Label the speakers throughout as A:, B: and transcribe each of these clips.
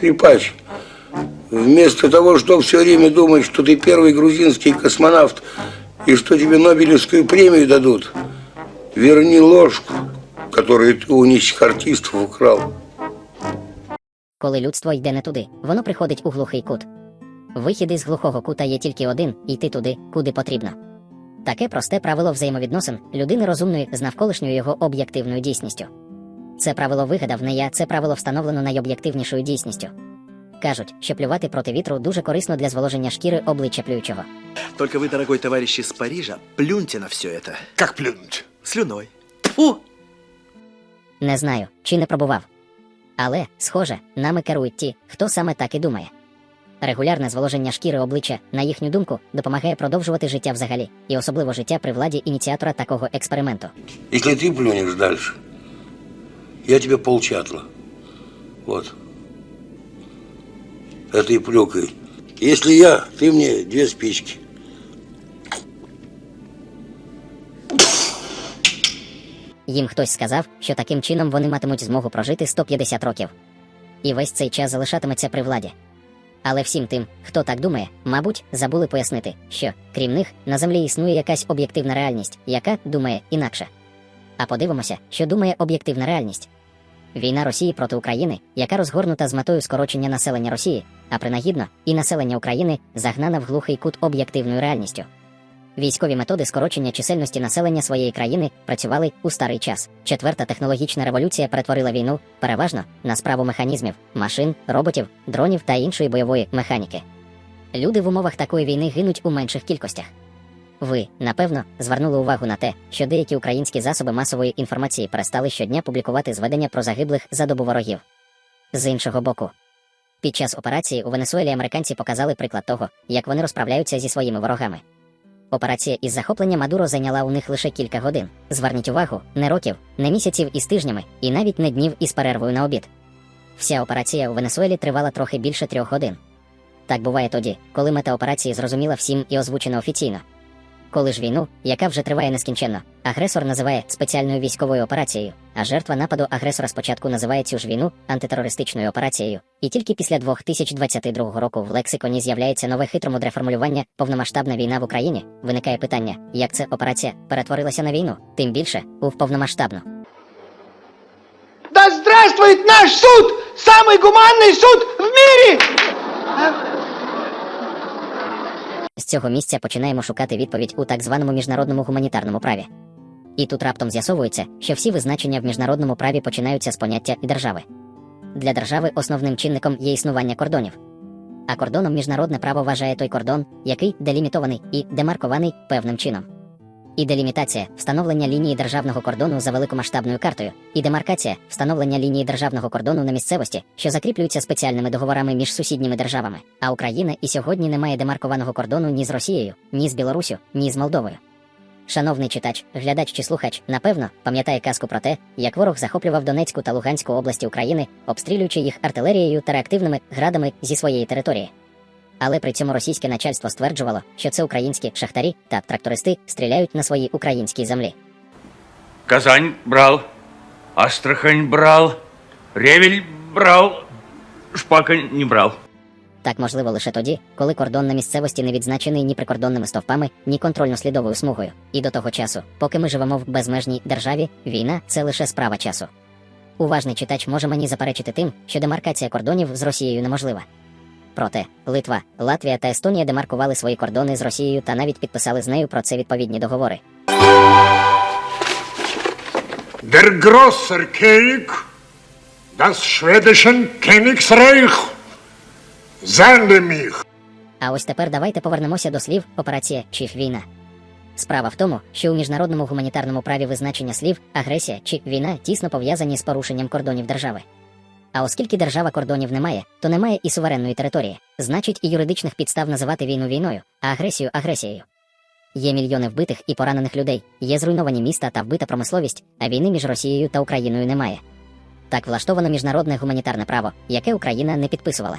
A: скрипач. Вместо того, чтобы все время думать, что ты первый грузинский космонавт и что тебе Нобелевскую премию дадут, верни ложку, которую ты у нищих артистов украл.
B: Коли людство йде не туди, воно приходить у глухий кут. Вихід із глухого кута є тільки один йти туди, куди потрібно. Таке просте правило взаємовідносин людини розумної з навколишньою його об'єктивною дійсністю. Це правило вигадав не я, це правило встановлено найоб'єктивнішою дійсністю. Кажуть, що плювати проти вітру дуже корисно для зволоження шкіри обличчя плюючого.
C: Только вы, дорогой товарищ из Парижа, плюньте на все это.
D: Как плюнуть?
C: Слюной. Тьфу!
B: Не знаю, чи не пробував. Але, схоже, нами керують ті, хто саме так і думає. Регулярне зволоження шкіри обличчя, на їхню думку, допомагає продовжувати життя взагалі, і особливо життя при владі ініціатора такого експерименту.
A: Если ты плюнешь дальше, я тебе полчатла. Вот. Этой плюкой. Если я, ты мне две спички.
B: Їм хтось сказав, що таким чином вони матимуть змогу прожити 150 років. І весь цей час залишатиметься при владі. Але всім тим, хто так думає, мабуть, забули пояснити, що, крім них, на землі існує якась об'єктивна реальність, яка думає інакше. А подивимося, що думає об'єктивна реальність. Війна Росії проти України, яка розгорнута з метою скорочення населення Росії, а принагідно, і населення України загнана в глухий кут об'єктивною реальністю. Військові методи скорочення чисельності населення своєї країни працювали у старий час. Четверта технологічна революція перетворила війну переважно на справу механізмів, машин, роботів, дронів та іншої бойової механіки. Люди в умовах такої війни гинуть у менших кількостях. Ви, напевно, звернули увагу на те, що деякі українські засоби масової інформації перестали щодня публікувати зведення про загиблих за добу ворогів. З іншого боку, під час операції у Венесуелі американці показали приклад того, як вони розправляються зі своїми ворогами. Операція із захоплення Мадуро зайняла у них лише кілька годин. Зверніть увагу, не років, не місяців із тижнями, і навіть не днів із перервою на обід. Вся операція у Венесуелі тривала трохи більше трьох годин. Так буває тоді, коли мета операції зрозуміла всім і озвучена офіційно. Коли ж війну, яка вже триває нескінченно, агресор називає спеціальною військовою операцією, а жертва нападу агресора спочатку називає цю ж війну антитерористичною операцією. І тільки після 2022 року в лексиконі з'являється нове хитромудре формулювання повномасштабна війна в Україні. Виникає питання, як це операція перетворилася на війну, тим більше у повномасштабну.
E: Да здравствует наш суд! Самый гуманный суд в мире!
B: З цього місця починаємо шукати відповідь у так званому міжнародному гуманітарному праві. І тут раптом з'ясовується, що всі визначення в міжнародному праві починаються з поняття держави. Для держави основним чинником є існування кордонів. А кордоном міжнародне право вважає той кордон, який делімітований і демаркований певним чином. І делімітація встановлення лінії державного кордону за великомасштабною картою, і демаркація встановлення лінії державного кордону на місцевості, що закріплюються спеціальними договорами між сусідніми державами. А Україна і сьогодні не має демаркованого кордону ні з Росією, ні з Білоруссю, ні з Молдовою. Шановний читач, глядач чи слухач, напевно, пам'ятає казку про те, як ворог захоплював Донецьку та Луганську області України, обстрілюючи їх артилерією та реактивними градами зі своєї території. Але при цьому російське начальство стверджувало, що це українські шахтарі та трактористи стріляють на своїй українській землі.
F: Казань брал, Астрахань брал, Ревель брал, Шпака не брал.
B: Так можливо лише тоді, коли кордон на місцевості не відзначений ні прикордонними стовпами, ні контрольно-слідовою смугою. І до того часу, поки ми живемо в безмежній державі, війна це лише справа часу. Уважний читач може мені заперечити тим, що демаркація кордонів з Росією неможлива. Проте Литва, Латвія та Естонія демаркували свої кордони з Росією та навіть підписали з нею про це відповідні договори.
D: Der großer König, das schwedischen Königsreich, sende mich.
B: А ось тепер давайте повернемося до слів операція чи війна. Справа в тому, що у міжнародному гуманітарному праві визначення слів агресія чи війна тісно пов'язані з порушенням кордонів держави. А оскільки держава кордонів немає, то немає і суверенної території, значить і юридичних підстав називати війну війною, а агресію агресією. Є мільйони вбитих і поранених людей, є зруйновані міста та вбита промисловість, а війни між Росією та Україною немає. Так влаштовано міжнародне гуманітарне право, яке Україна не підписувала.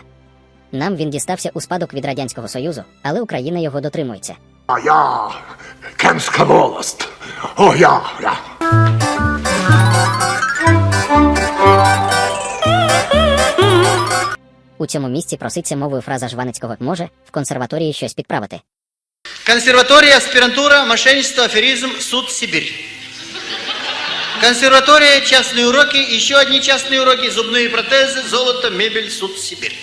B: Нам він дістався у спадок від Радянського Союзу, але Україна його дотримується.
D: А я кемська волость. О, я, я.
B: У цьому місці проситься мовою фраза Жванецького може в консерваторії щось підправити.
G: Консерватория, аспирантура, мошенничество, аферизм, суд, Сибирь. Консерватория, частные уроки, еще одни частные уроки, зубные протезы, золото, мебель, суд, Сибирь.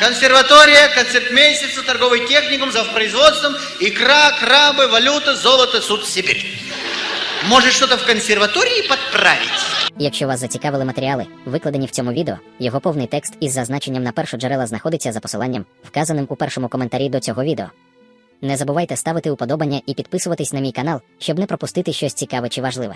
G: Консерватория, концертмейстер, торговый техникум, завпроизводством, икра, крабы, валюта, золото, суд, Сибирь. Может что-то в консерваторії підправить.
B: Якщо вас зацікавили матеріали, викладені в цьому відео, його повний текст із зазначенням на першоджерела знаходиться за посиланням, вказаним у першому коментарі до цього відео. Не забувайте ставити уподобання і підписуватись на мій канал, щоб не пропустити щось цікаве чи важливе.